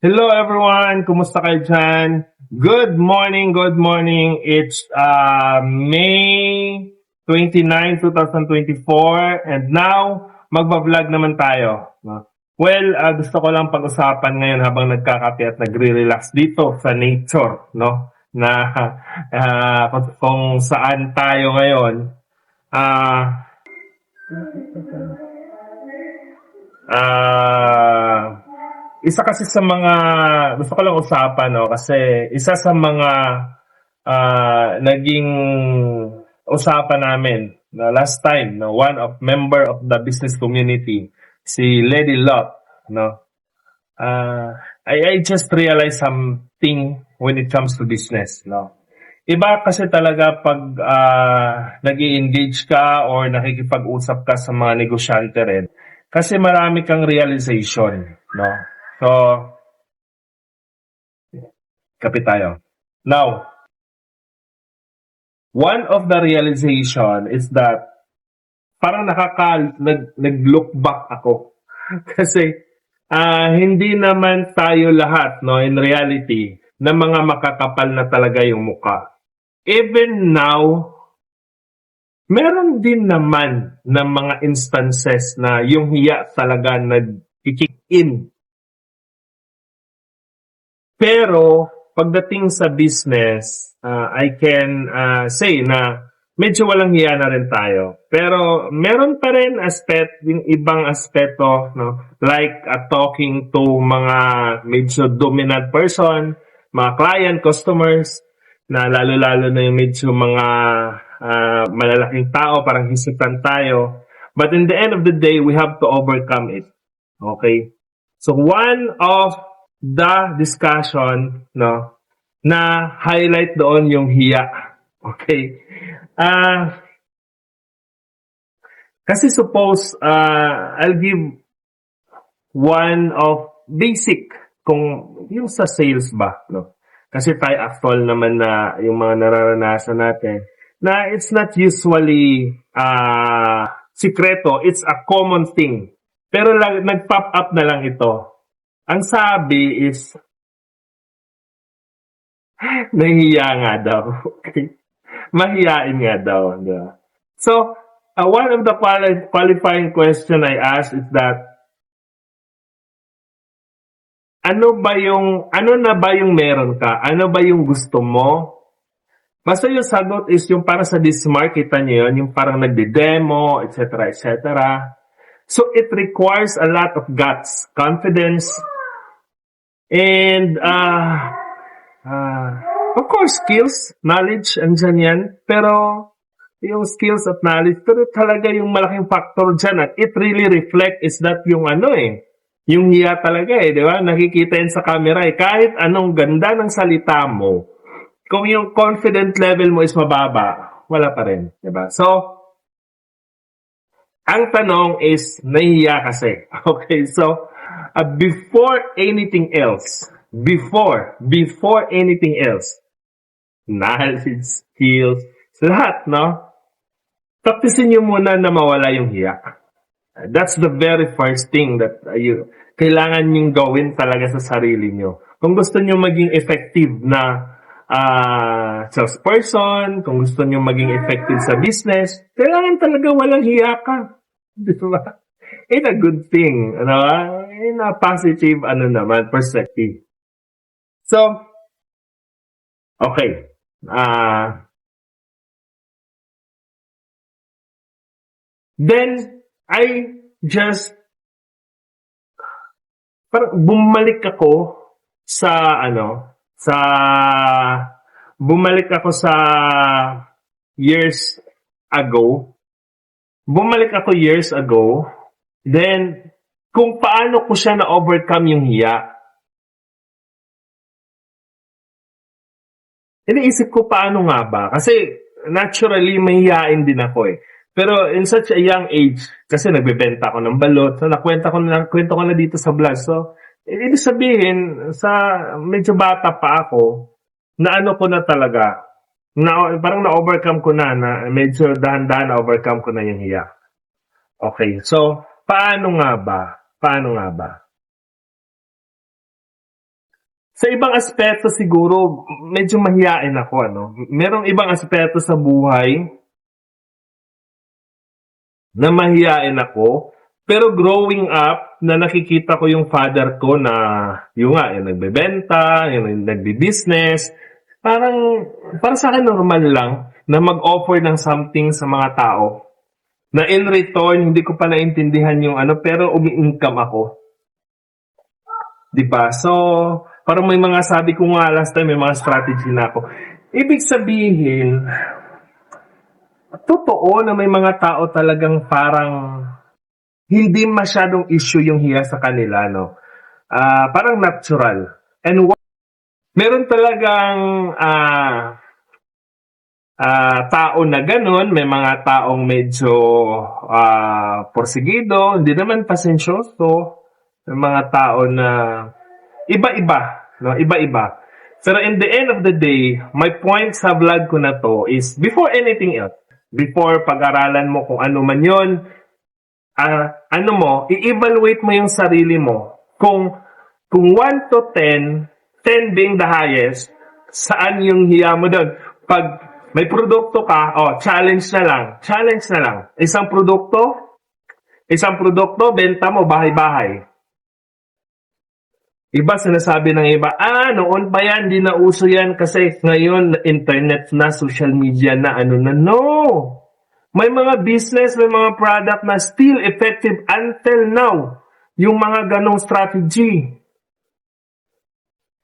Hello everyone, kumusta kayo dyan? Good morning, good morning. It's uh, May 29, 2024 and now magbablog naman tayo. Well, uh, gusto ko lang pag-usapan ngayon habang nagkakape at nagre-relax dito sa nature, no? Na uh, kung, saan tayo ngayon. Ah Ah, isa kasi sa mga gusto ko lang usapan no kasi isa sa mga ah, naging usapan namin na last time no one of member of the business community si Lady Lot no Ah, I, I just realized something when it comes to business no Iba kasi talaga pag ah, nag-engage ka or nakikipag-usap ka sa mga negosyante rin. Kasi marami kang realization, no? So, kapit tayo. Now, one of the realization is that parang nakaka nag, nag-look back ako. Kasi ah, hindi naman tayo lahat, no, in reality, na mga makakapal na talaga yung muka. Even now, meron din naman ng mga instances na yung hiya talaga nag-kick in. Pero, pagdating sa business, ah, I can ah, say na medyo walang hiya na rin tayo. Pero, meron pa rin aspect, yung ibang aspeto, no? like ah, talking to mga medyo dominant person, mga client, customers, na lalo-lalo na yung medyo mga ah, malalaking tao, parang hisipan tayo. But in the end of the day, we have to overcome it. Okay? So one of the discussion, no, na highlight doon yung hiya. Okay? Ah, kasi suppose, ah, I'll give one of basic kung yung sa sales ba, no? Kasi tayo actual naman na yung mga nararanasan natin na it's not usually ah sikreto, it's a common thing. Pero lang, nag-pop up na lang ito. Ang sabi is, nahihiya nga daw. Mahiyain nga daw. di ba? So, uh, one of the quali- qualifying question I asked is that, ano ba yung, ano na ba yung meron ka? Ano ba yung gusto mo? Basta yung sagot is yung para sa Dismark, kita nyo yun, yung parang nagde-demo, etc., etc. So, it requires a lot of guts, confidence, and, uh, uh, of course, skills, knowledge, andyan yan. Pero, yung skills at knowledge, pero talaga yung malaking factor dyan at it really reflect is that yung ano eh, yung hiya talaga eh, di ba? Nakikita yan sa camera eh. Kahit anong ganda ng salita mo, kung yung confident level mo is mababa, wala pa rin, di ba? So, ang tanong is, nahihiya kasi. Okay, so, uh, before anything else, before, before anything else, knowledge, skills, lahat, no? Practicein nyo muna na mawala yung hiya. That's the very first thing that uh, you, kailangan yung gawin talaga sa sarili nyo. Kung gusto nyo maging effective na ah, salesperson, kung gusto nyo maging effective sa business, kailangan talaga walang hiya ka. Di ba? In a good thing, ano, in a positive, ano naman, perspective. So, okay. Ah, then, I just parang bumalik ako sa ano sa bumalik ako sa years ago bumalik ako years ago then kung paano ko siya na overcome yung hiya iniisip ko paano nga ba kasi naturally mahihain din ako eh pero in such a young age, kasi nagbebenta ako ng balot, so nakwenta ko na, kwento ko na dito sa vlog. So, ibig sabihin, sa medyo bata pa ako, na ano ko na talaga, na, parang na-overcome ko na, na medyo dahan-dahan na-overcome ko na yung hiya. Okay, so, paano nga ba? Paano nga ba? sa ibang aspeto siguro, medyo mahiyain ako, ano. Merong ibang aspeto sa buhay na mahiyain ako. Pero growing up, na nakikita ko yung father ko na, yung nga, yung nagbebenta, yung nagbi-business, parang, para sa akin normal lang na mag-offer ng something sa mga tao. Na in return, hindi ko pa naintindihan yung ano, pero umi-income ako. 'Di ba? So, parang may mga sabi ko nga last time, may mga strategy na ako. Ibig sabihin, totoo na may mga tao talagang parang hindi masyadong issue yung hiya sa kanila, no? Ah, parang natural. And meron talagang ah ah, tao na ganun, may mga taong medyo ah, porsigido, hindi naman pasensyoso, may mga tao na iba-iba, no? Iba-iba. Pero in the end of the day, my point sa vlog ko na to is before anything else, before pag-aralan mo kung ano man yon, ah, ano mo, i-evaluate mo yung sarili mo. Kung kung 1 to 10, 10 being the highest, saan yung hiya mo doon? Pag may produkto ka, oh, challenge na lang. Challenge na lang. Isang produkto, isang produkto, benta mo bahay-bahay. Iba sinasabi ng iba, ah, noon pa yan, di na uso yan kasi ngayon internet na, social media na, ano na, no. May mga business, may mga product na still effective until now. Yung mga ganong strategy.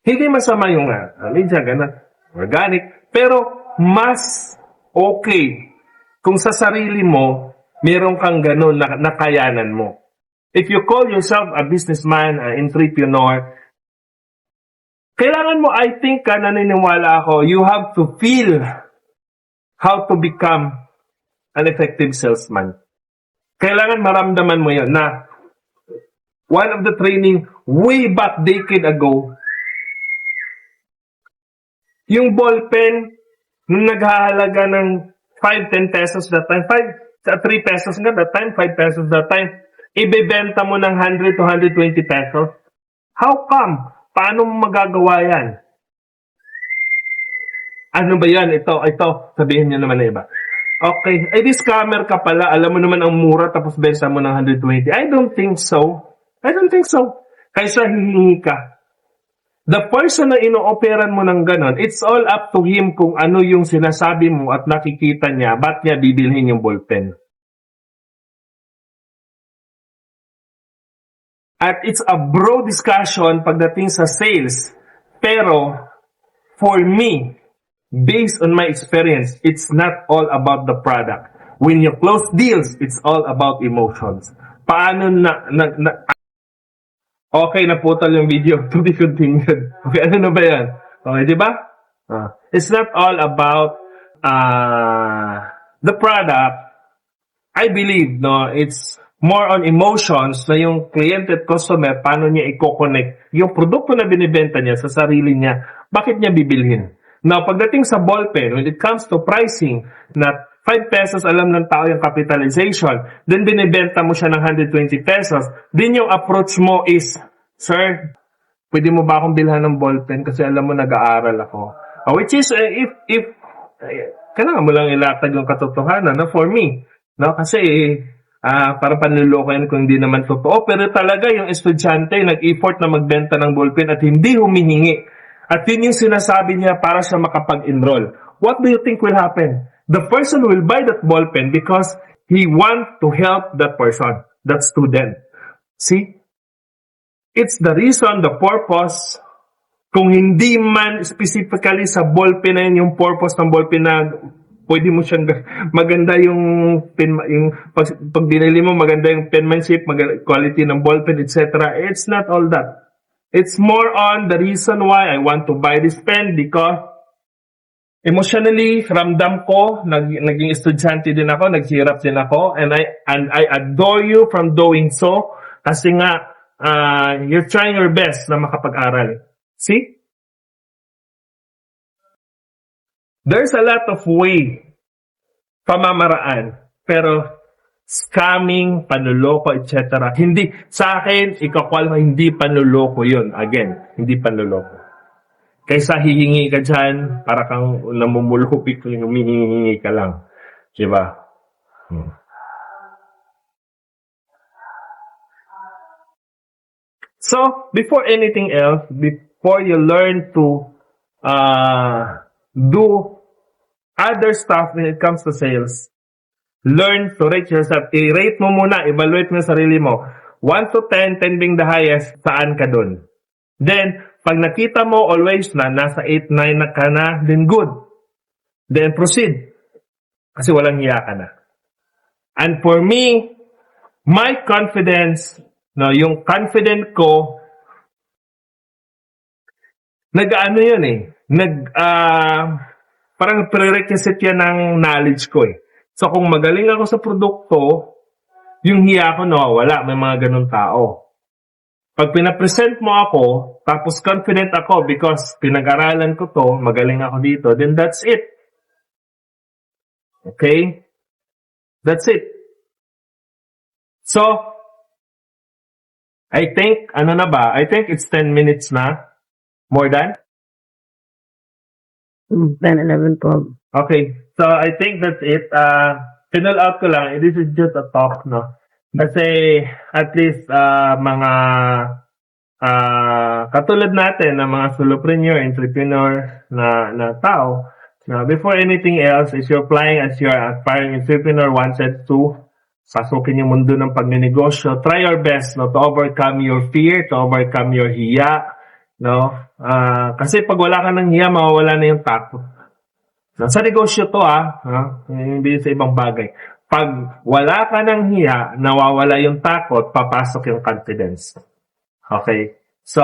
Hindi masama yung uh, media, ganun, organic. Pero mas okay kung sa sarili mo, meron kang ganun na nakayanan mo. If you call yourself a businessman, an entrepreneur, kailangan mo, I think, ka naniniwala ako, you have to feel how to become an effective salesman. Kailangan maramdaman mo yan na one of the training way back decade ago, yung ballpen, nung naghahalaga ng 5, 10 pesos that time, 5, 3 pesos nga that time, 5 pesos that time, ibebenta mo ng 100 to 120 pesos. How come? Paano mo magagawa yan? Ano ba yan? Ito, ito. Sabihin niyo naman na iba. Okay. Eh, di scammer ka pala. Alam mo naman ang mura tapos benta mo ng 120. I don't think so. I don't think so. Kaysa hihingi ka. The person na ino-operan mo ng ganon, it's all up to him kung ano yung sinasabi mo at nakikita niya, ba't niya bibilhin yung ballpen. At it's a broad discussion pagdating sa sales. Pero, for me, based on my experience, it's not all about the product. When you close deals, it's all about emotions. Paano na, na, na Okay, naputol yung video. To be continued. Okay, ano na ba yan? Okay, di ba? Ah. it's not all about uh, the product. I believe, no, it's more on emotions na yung client at customer, paano niya i-connect yung produkto na binibenta niya sa sarili niya, bakit niya bibilhin? Now, pagdating sa ballpen, when it comes to pricing, na 5 pesos alam ng tao yung capitalization, then binibenta mo siya ng 120 pesos, then yung approach mo is, Sir, pwede mo ba akong bilhan ng ballpen kasi alam mo nag-aaral ako. Uh, which is, uh, if, if, uh, kailangan mo lang ilatag yung katotohanan na for me, no? Kasi, ah para panluloko yan kung hindi naman totoo. Pero talaga yung estudyante nag-effort na magbenta ng ballpen at hindi humihingi. At yun yung sinasabi niya para siya makapag-enroll. What do you think will happen? The person will buy that ballpen because he want to help that person, that student. See? It's the reason, the purpose. Kung hindi man specifically sa ballpen na yun, yung purpose ng ballpen na pwede mo siyang maganda yung pen yung pag, pag dinili mo maganda yung penmanship, maganda, quality ng ballpen, etc. It's not all that. It's more on the reason why I want to buy this pen because emotionally ramdam ko nag, naging estudyante din ako, naghirap din ako and I and I adore you from doing so kasi nga uh, you're trying your best na makapag-aral. See? There's a lot of way pamamaraan. Pero scamming, panluloko, etc. Hindi, sa akin, ikakwal hindi panluloko yun. Again, hindi panluloko. Kaysa hihingi ka dyan, para kang namumulupit humihingi ka lang. Diba? Hmm. So, before anything else, before you learn to uh, do other stuff when it comes to sales, learn to rate yourself. I-rate mo muna, evaluate mo sarili mo. 1 to 10, 10 being the highest, saan ka dun? Then, pag nakita mo always na nasa 8, 9 na ka na, then good. Then proceed. Kasi walang hiya ka na. And for me, my confidence, no, yung confident ko, nag-ano yun eh, nag, ah, parang prerequisite yan ng knowledge ko eh. So kung magaling ako sa produkto, yung hiya ko nawawala, may mga ganun tao. Pag pinapresent mo ako, tapos confident ako because pinag-aralan ko to, magaling ako dito, then that's it. Okay? That's it. So, I think, ano na ba? I think it's 10 minutes na. More than? 10, 11 po. Okay. So, I think that's it. Uh, final out ko lang. This is just a talk, no? Kasi, at least, uh, mga, uh, katulad natin, na mga solopreneur, entrepreneur na, na tao, na before anything else, is you're applying as your aspiring entrepreneur wanted to pasukin yung mundo ng pagnenegosyo, try your best no, to overcome your fear, to overcome your hiya, no? Ah, kasi pag wala ka ng hiya, mawawala na yung takot. No, sa negosyo to ah, ha? hindi sa ibang bagay. Pag wala ka ng hiya, nawawala yung takot, papasok yung confidence. Okay? So,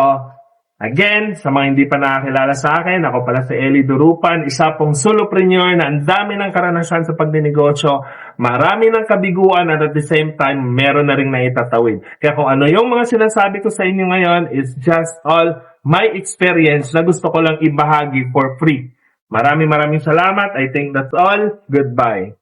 again, sa mga hindi pa nakakilala sa akin, ako pala si Eli Durupan, isa pong solopreneur na ang dami ng karanasan sa pagdinegosyo, marami ng kabiguan at at the same time, meron na rin naitatawid. Kaya kung ano yung mga sinasabi ko sa inyo ngayon is just all my experience na gusto ko lang ibahagi for free. Maraming maraming salamat. I think that's all. Goodbye.